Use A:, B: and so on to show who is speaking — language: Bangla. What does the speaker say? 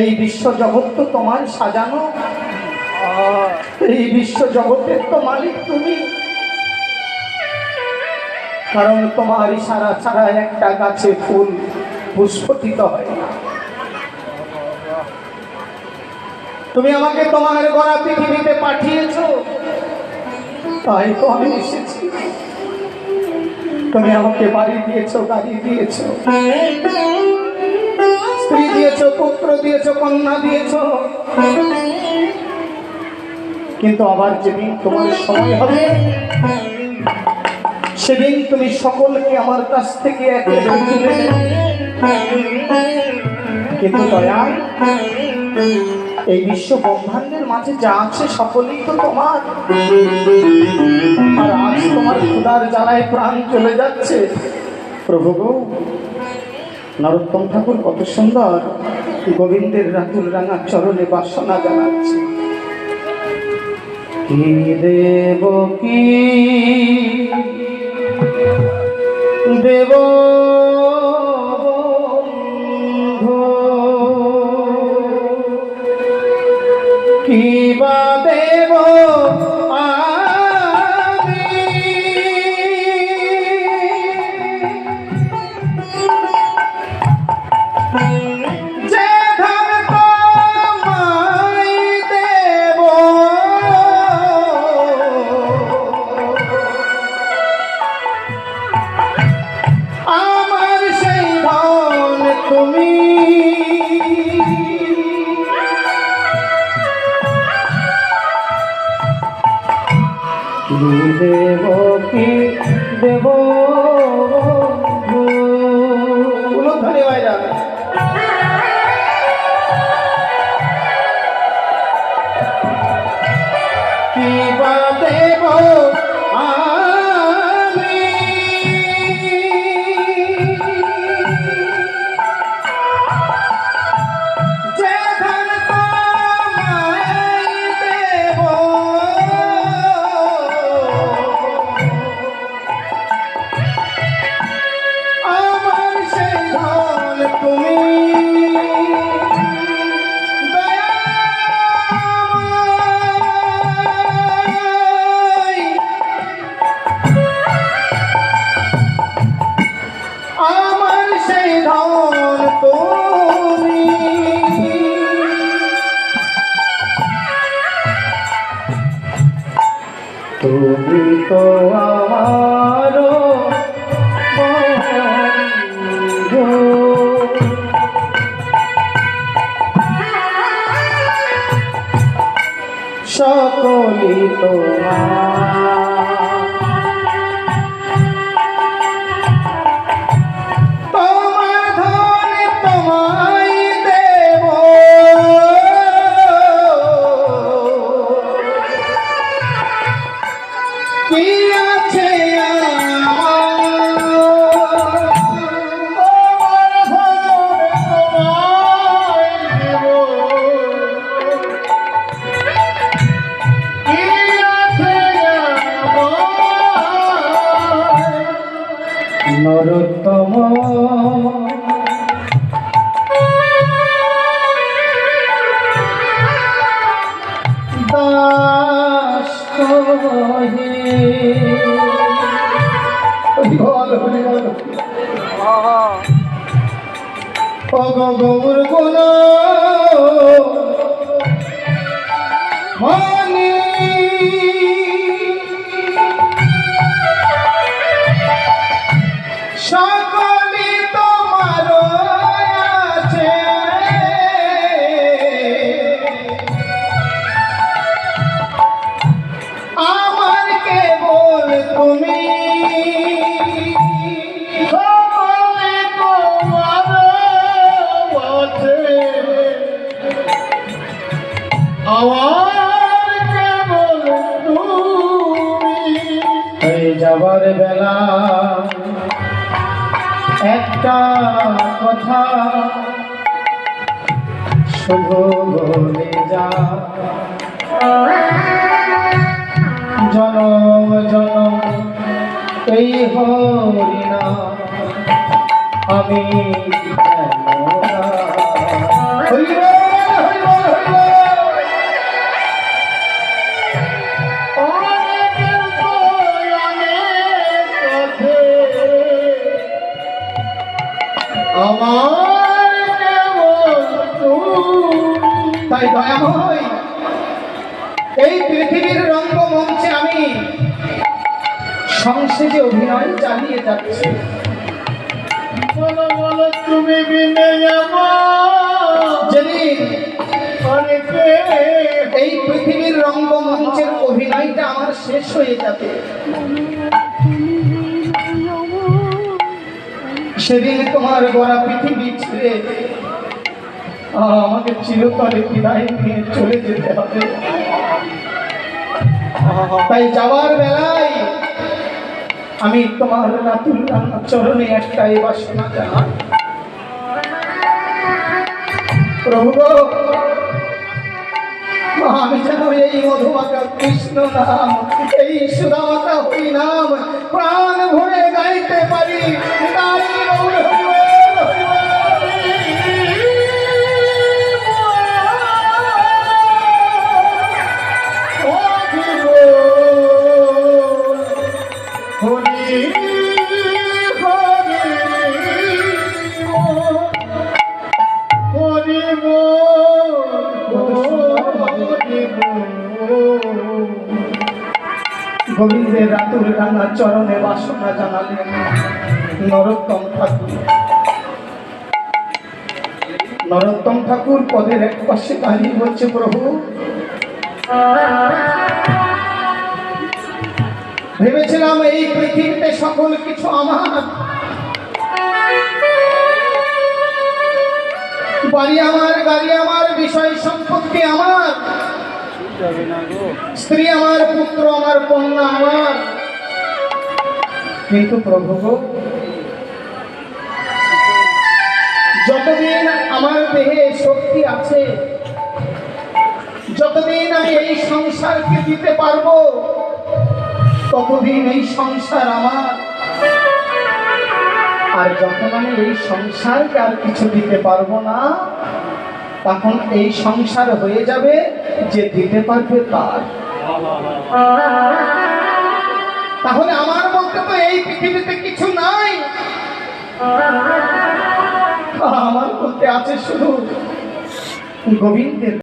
A: এই বিশ্ব জগৎ তো তোমার সাজানো। এই বিশ্ব জগতের তো মালিক তুমি। কারণ তোমার ইশারা ছাড়া একটা গাছে ফুল পুষ্পটিত হয় না। তুমি আমাকে তোমার গড়া পৃথিবীতে পাঠিয়েছো। তাই তো আমি এসেছি। তুমি আমাকে বাড়ি দিয়েছ, গাড়ি দিয়েছ। স্ত্রী দিয়েছ, পুত্র দিয়েছ, কন্যা দিয়েছ। কিন্তু আবার যেদিন তোমার সময় হবে, সেদিন তুমি সকলকে আমার কাছ থেকে। কিন্তু দয়াল, এই বিশ্ব ব্রহ্মাণ্ডের মাঝে যা আছে সকলেই তো তোমার। আর আজ তোমার ক্ষুদার জ্বালায় প্রাণ চলে যাচ্ছে। প্রভু নরোত্তম ঠাকুর কত সুন্দর। গোবিন্দের রাতুল রাঙা চরণে বাসনা জানাচ্ছে। কি দেব কি? দেব তোমার নরোত্তম। দাস অগৌর গুণ যাবার বেলা একটা কথা শুধু বলে যা। জনম জনম এই হরিনা আমি
B: তাই
A: দয়াময় এই পৃথিবীর রঙ্গমঞ্চে আমি সংসদে অভিনয় চালিয়ে যাচ্ছি।
B: তুমি
A: এই পৃথিবীর রঙ্গমঞ্চের অভিনয়টা আমার শেষ হয়ে যাবে। সেদিন তোমার গোড়া পৃথিবী ছেড়ে আহ, আমাকে চিরতরে বিদায় নিয়ে চলে যেতে হবে। তাই যাওয়ার বেলায় আমি তোমার রাতুল রান্না চরণে একটাই বাসনা জানাই। প্রভু আমি যেন এই মধুমাতা কৃষ্ণ নাম এই সুদামাতা হরি নাম প্রাণ ভরে গাইতে পারি গোবিন্দের রাতুল রাঙা চরণে বাসনা জানালেন নরোত্তম ঠাকুর। নরোত্তম ঠাকুর পদের এক পাশে দাঁড়িয়ে বলছে, প্রভু, ভেবেছিলাম এই পৃথিবীতে সকল কিছু আমার। বাড়ি আমার, গাড়ি আমার, বিষয় সম্পত্তি আমার। স্ত্রী আমার, পুত্র আমার, কন্যা আমার। কিন্তু প্রভু যতদিন আমার দেহে শক্তি আছে, যতদিন আমি এই সংসারকে দিতে পারব, ততদিন এই সংসার আমার। আর যখন আমি এই সংসারকে আর কিছু দিতে পারব না, তখন এই সংসার হয়ে যাবে যে দিতে পারবে তার। তাহলে আমার বলতে তো এই পৃথিবীতে কিছু নাই। আমার বলতে আছে শুধু গোবিন্দের